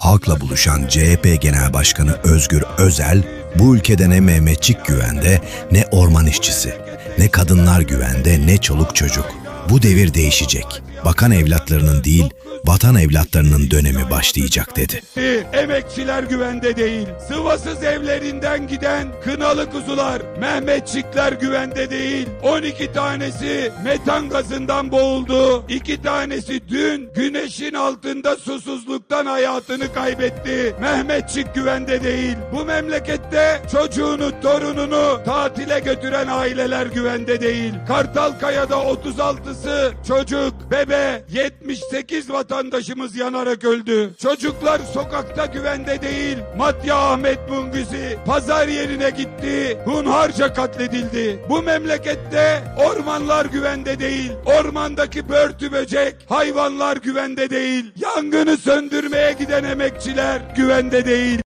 Halkla buluşan CHP Genel Başkanı Özgür Özel, bu ülkede ne Mehmetçik güvende, ne orman işçisi, ne kadınlar güvende, ne çoluk çocuk. Bu devir değişecek. Bakan evlatlarının değil, vatan evlatlarının dönemi başlayacak dedi. Emekçiler güvende değil. Sıvasız evlerinden giden kınalı kuzular, Mehmetçikler güvende değil. 12 tanesi metan gazından boğuldu. 2 tanesi dün güneşin altında susuzluktan hayatını kaybetti. Mehmetçik güvende değil. Bu memlekette çocuğunu, torununu tatile götüren aileler güvende değil. Kartalkaya'da 36'sı çocuk, bebe, 78 vatandaşımız yanarak öldü. Çocuklar sokakta güvende değil. Matya Ahmet Mungüzi pazar yerine gitti. Hunharca katledildi. Bu memlekette ormanlar güvende değil. Ormandaki börtü böcek, hayvanlar güvende değil. Yangını söndürmeye giden emekçiler güvende değil.